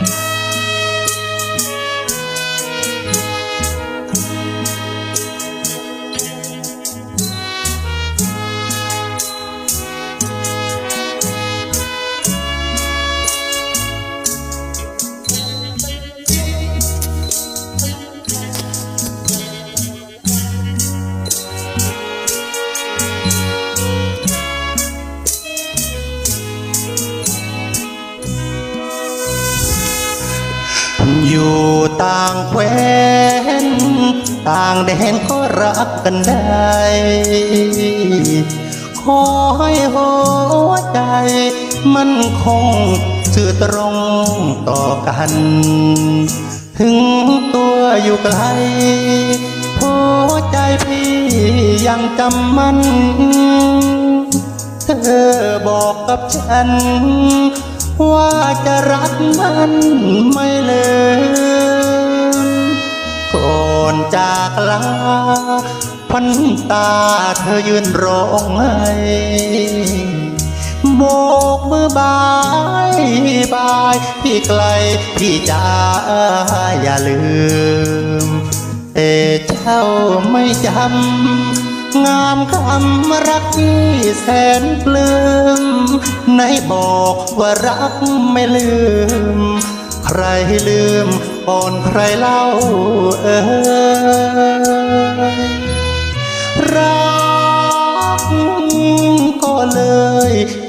อ ต่างแคว้นต่างแดนก็รักกันได้ ขอให้หัวใจมันคงสื่อตรงต่อกัน ถึงตัวอยู่ไกลหัวใจพี่ยังจำมันเธอบอกกับฉัน ว่าจะรักมันไม่เลืมก่ อนจากลาพันตาเธอยืนร้องไห้โบกมือบายบายพี่ไกลพี่จ๋าอย่าลืมแต่เจ้าไม่จำ งามคำรักที่แสนปลื้มไหนบอกว่ารักไม่ลืม ใครลืมก่อนใครเล่าเอ่ย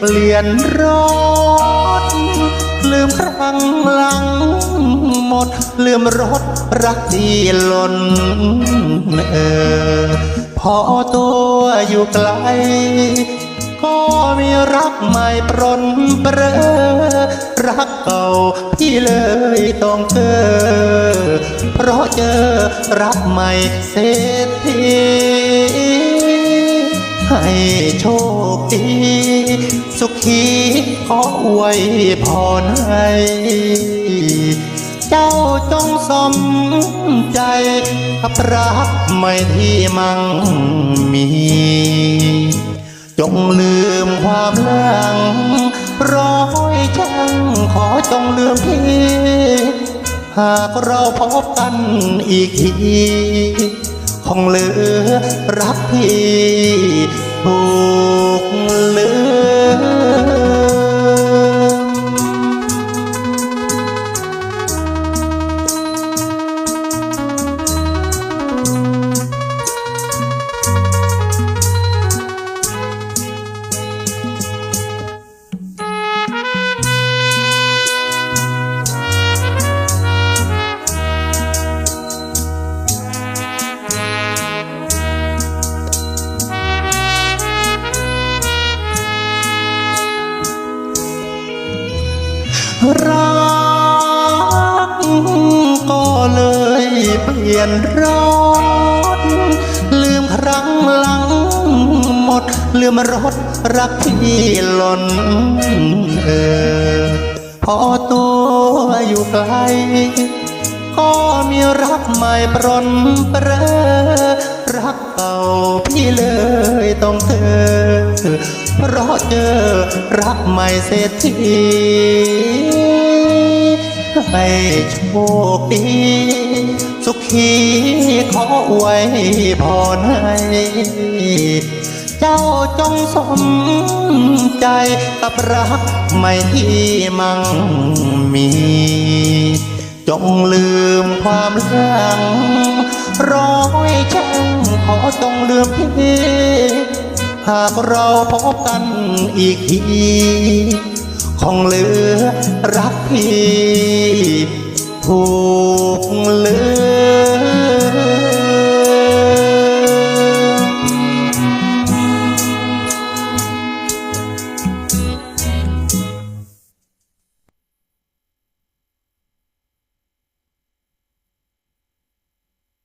เปลี่ยนรสลืมครั้งหลังหมด ลืมรสรักที่หล่นเออ พอตัวอยู่ไกล ก็มีรักใหม่ปรนเปรอรักเก่าพี่เลยต้องเจอเพราะเจอรักใหม่เศรษฐีให้โชค ดี สุขีขออวยพรให้ เจ้าจงสมใจกับรักไม่ที่มั่งมี จงลืมความหลังร้อยช่างขอจงลืมพี่หากเราพบกันอีกทีคงเหลือรักพี่ถูก ลื รัก ก็เลยเปลี่ยนรสลืมครั้งหลังหมด ลืมรสรักที่หล่นเออพอตัวอยู่ไกล ก็มีรักใหม่ปรนเปรอรักเก่าพี่เลยต้องเจอเพราะเจอรักใหม่เศรษฐี ให้โชคดี สุขีขออวยพรให้เจ้าจงสมใจกับรักไม่ที่มั่งมี จงลืมความหลังร้อยช่างขอจงลืมพี่ หากเราพบกันอีกที ของเหลือรักพี่ถูกเลือ